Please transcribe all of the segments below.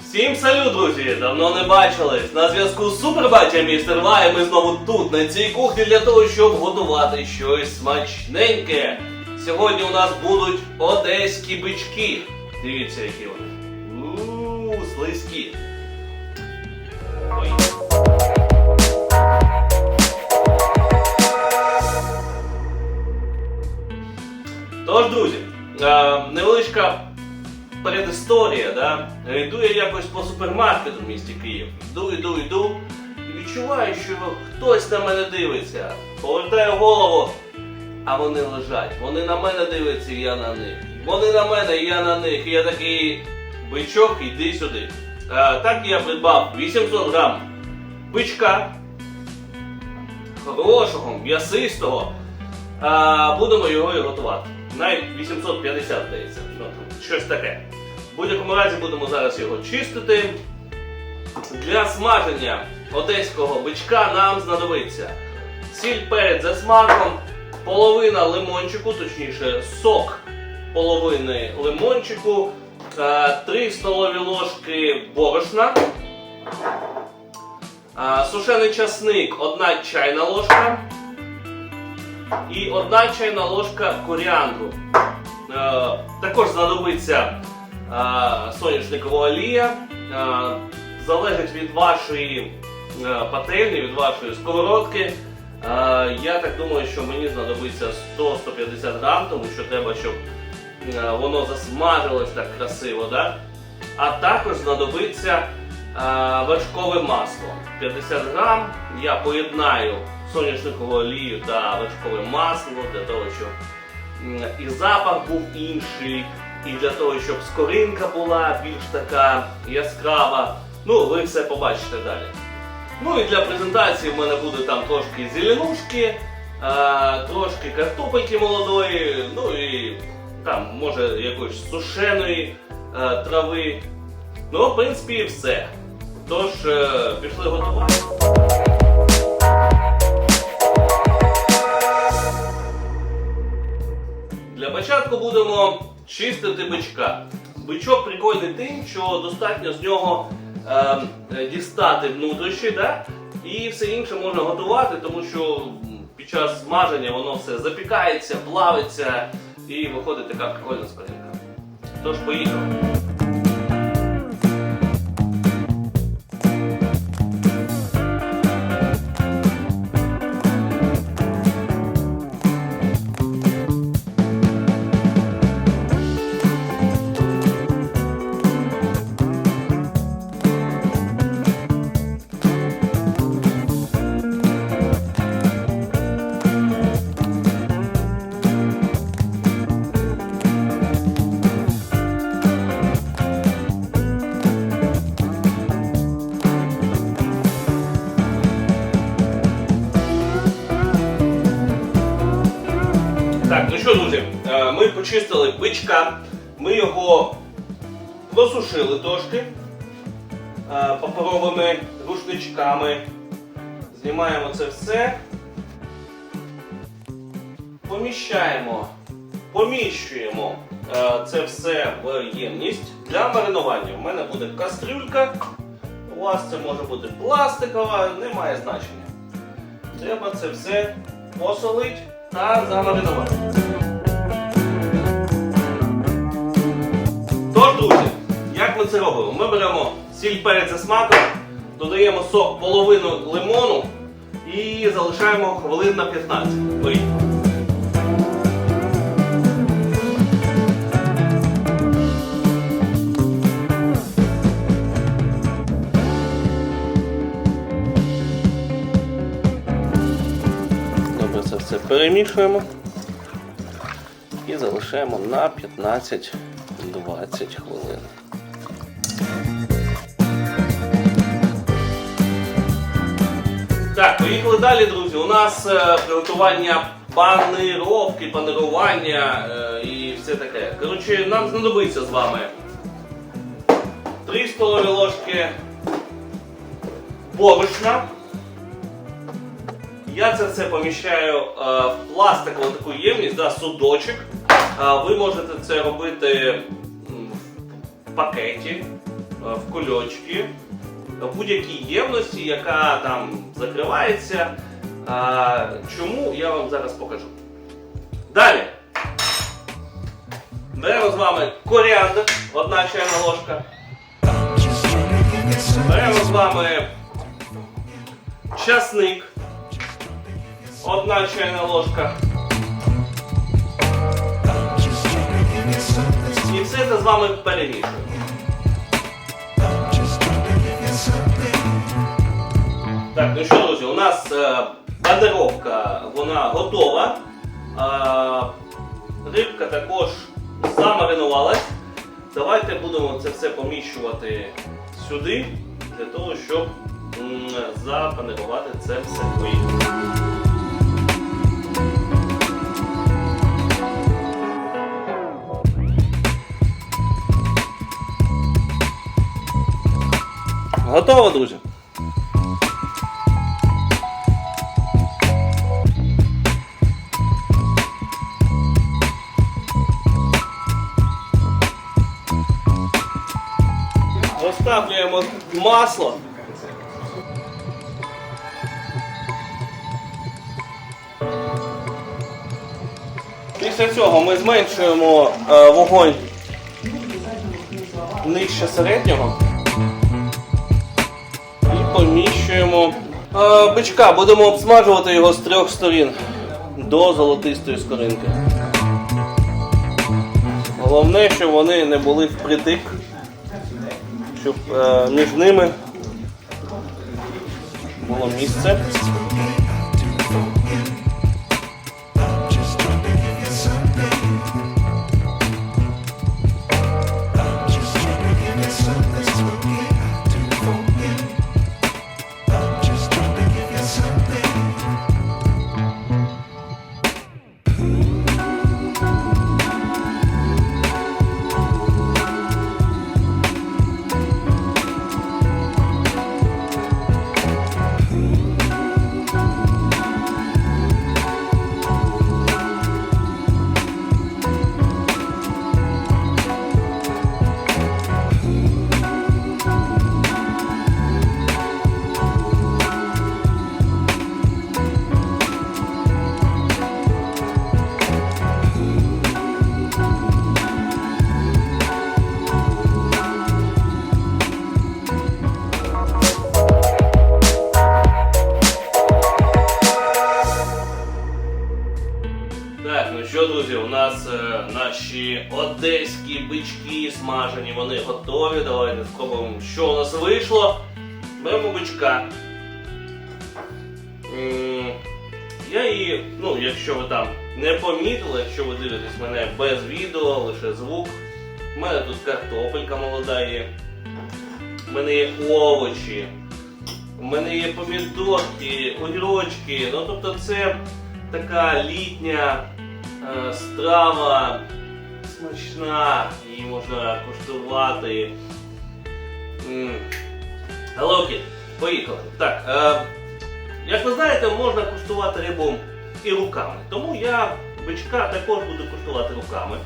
Всім салют, друзі! Давно не бачились. На зв'язку Супербатя Містер Вай, ми знову тут, на цій кухні, для того, щоб готувати щось смачненьке. Сьогодні у нас будуть одеські бички. Дивіться, які вони. Ууу, слизькі. Ой. Передісторія, да? Йду я якось по супермаркету в місті Київ. Йду, йду, йду. І відчуваю, що хтось на мене дивиться. Повертаю голову, а вони лежать. Вони на мене дивляться, і я на них. Вони на мене, і я на них. І я такий бичок, іди сюди. А, так я придбав 800 грам бичка. Хорошого, м'ясистого. А, будемо його і готувати. Навіть 850, здається. Ну, щось таке. В будь-якому разі будемо зараз його чистити. Для смаження одеського бичка нам знадобиться сіль перець за смаком, половина лимончику, точніше сок половини лимончику, 3 столові ложки борошна, сушений часник 1 чайна ложка і 1 чайна ложка коріандру. Е, Також знадобиться е, соняшникова олія. Залежить від вашої пательні, від вашої сковородки. Я так думаю, що мені знадобиться 100-150 грам, тому що треба, щоб воно засмажилось так красиво. Да? А також знадобиться вершкове масло. 50 грам. Я поєднаю соняшникову олію та вершкове масло для того, щоб і запах був інший, і для того, щоб скоринка була більш така яскрава. Ну, ви все побачите далі. Ну і для презентації в мене буде там трошки зеленушки, трошки картопельки молодої, ну і там може якоїсь сушеної трави. Ну, в принципі, все. Тож, е, пішли готувати. Для початку будемо чистити бичка. Бичок прикольний тим, що достатньо з нього е, е, дістати внутрішні, да? і все інше можна готувати, тому що під час смаження воно все запікається, плавиться і виходить така прикольна спарінка. Тож поїхали. Почистили бичка, ми його просушили трошки е, паперовими рушничками. Знімаємо це все. Поміщаємо, поміщуємо е, це все в ємність для маринування. У мене буде кастрюлька. У вас це може бути пластикова, немає значення. Треба це все посолити та замаринувати. Друзі, як ми це робимо? Ми беремо сіль перець за смаком, додаємо сок половину лимону і залишаємо хвилин на 15. Поїхали. Добре, це все перемішуємо і залишаємо на 15-20 хвилин. Так, поїхали далі, друзі. У нас е, приготування панировки, панирування е, і все таке. Коротше, нам знадобиться з вами 3 столові ложки борошна. Я це все поміщаю е, в пластикову таку ємність, да, судочок. Е, ви можете це робити пакеті. в кульочки, в будь-якій ємності, яка там закривається. Чому я вам зараз покажу. Далі. Беремо з вами коріандр, одна чайна ложка. Беремо з вами часник, одна чайна ложка. І все це з вами перемішуємо. Так, ну що, друзі, у нас е, банеровка, вона готова. Е, рибка також замаринувалась. Давайте будемо це все поміщувати сюди, для того, щоб запанерувати це все. Поїхали. Готово, друзі? Розтаплюємо масло. Після цього ми зменшуємо е, вогонь нижче середнього поміщуємо е, бичка. Будемо обсмажувати його з трьох сторін до золотистої скоринки. Головне, щоб вони не були впритик щоб е, між ними було місце. Так, ну що, друзі, у нас е, наші одеські бички смажені, вони готові. Давайте спробуємо, що у нас вийшло. Беремо бичка. Я її, ну, якщо ви там не помітили, якщо ви дивитесь мене без відео, лише звук. У мене тут картопелька молода є. У мене є овочі. У мене є помідорки, огірочки. Ну тобто це така літня е, страва, смачна, її можна куштувати. Окей, поїхали. Так, е, як ви знаєте, можна куштувати рибу і руками. Тому я бичка також буду куштувати руками.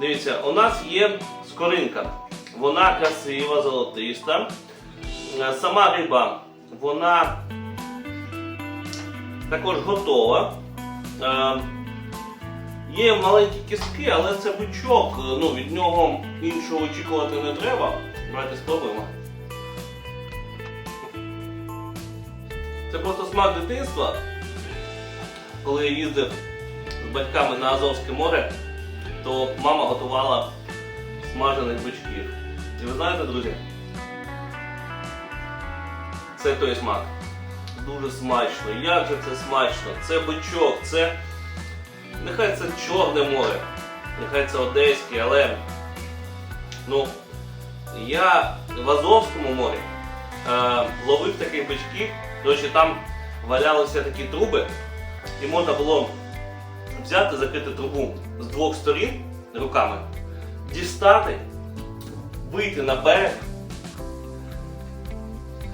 Дивіться, у нас є скоринка. Вона красива, золотиста. Е, Сама риба, вона також готова. Е, Є маленькі кістки, але це бичок, ну, від нього іншого очікувати не треба. Давайте спробуємо. Це просто смак дитинства. Коли я їздив з батьками на Азовське море, то мама готувала смажених бичків. І ви знаєте, друзі, це той смак. Дуже смачно. Як же це смачно? Це бичок, це. Нехай це Чорне море, нехай це Одеське, але ну, я в Азовському морі е, ловив таких бичків, тому що там валялися такі труби, і можна було взяти, закрити трубу з двох сторін руками, дістати, вийти на берег,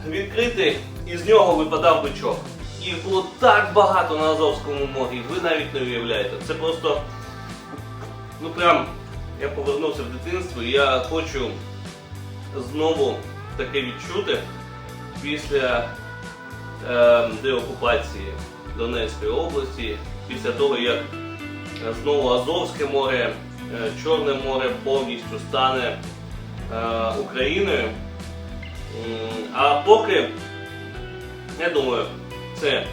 відкрити, і з нього випадав бичок. Їх було так багато на Азовському морі, ви навіть не уявляєте. Це просто, ну прям, я повернувся в дитинство і я хочу знову таке відчути після е, деокупації Донецької області, після того, як знову Азовське море, е, Чорне море повністю стане е, Україною. А поки, я думаю, це е,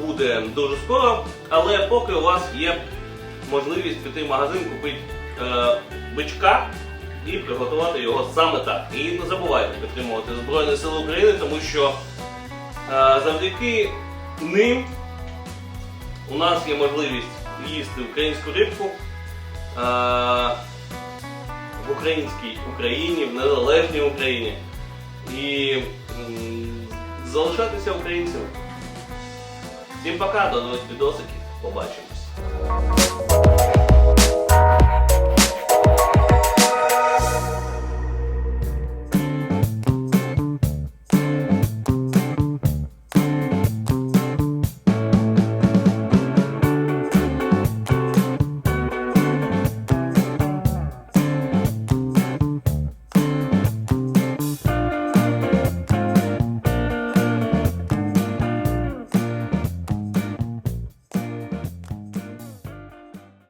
буде дуже скоро, але поки у вас є можливість піти в магазин, купити е, бичка і приготувати його саме так. І не забувайте підтримувати Збройні Сили України, тому що е, завдяки ним у нас є можливість їсти українську рибку е, в українській Україні, в незалежній Україні і залишатися українцями. Всім пока, до нових відосиків. Побачимось.